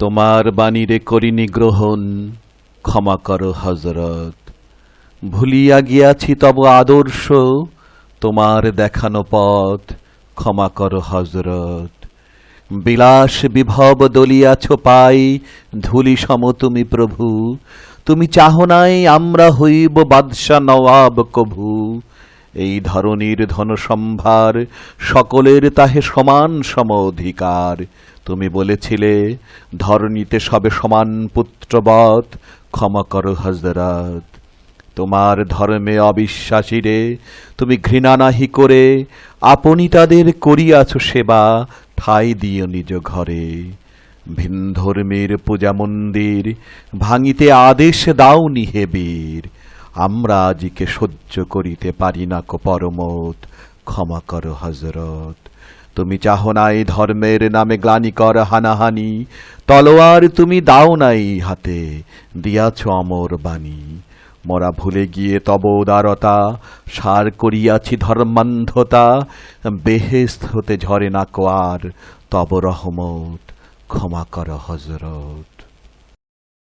তোমার বাণীরে করিনি গ্রহণ, ক্ষমা করো হজরত ভুলিয়া গিয়াছি তব আদর্শ, তোমার দেখানো পথ, ক্ষমা করো হজরত বিলাস বিভব দলিয়াছ পাই, ধুলি সম তুমি প্রভু। তুমি চাহ নাই আমরা হইব বাদশা নওয়াব কভু। এই ধরনীর ধনসম্ভার সকলের তাহে সমান সম অধিকার। তুমি বলেছিলে, ধরণীতে সবে সমান পুত্রবৎ, ক্ষমা করো হজরত তোমার ধর্মে অবিশ্বাসীরে তুমি ঘৃণা নাহি করে, আপনি তাদের করিয়াছ সেবা, ঠাই দিও নিজ ঘরে। ভিন ধর্মের পূজা মন্দির, ভাঙিতে আদেশ দাও নিহে বীর। আমরা আজিকে সহ্য করিতে পারি না কো পরমত ক্ষমা করো হজরত তুমি চাহ নাই ধর্মের নামে গ্লানি কর হানাহানি। তলোয়ার তুমি দাও নাই হাতে, দিয়াছ অমর বাণী। মরা ভুলে গিয়ে তব উদারতা, সার করিয়াছি ধর্মান্ধতা। বেহেস্ত হতে ঝরে না কোয়ার, তব রহমত। ক্ষমা কর হজরত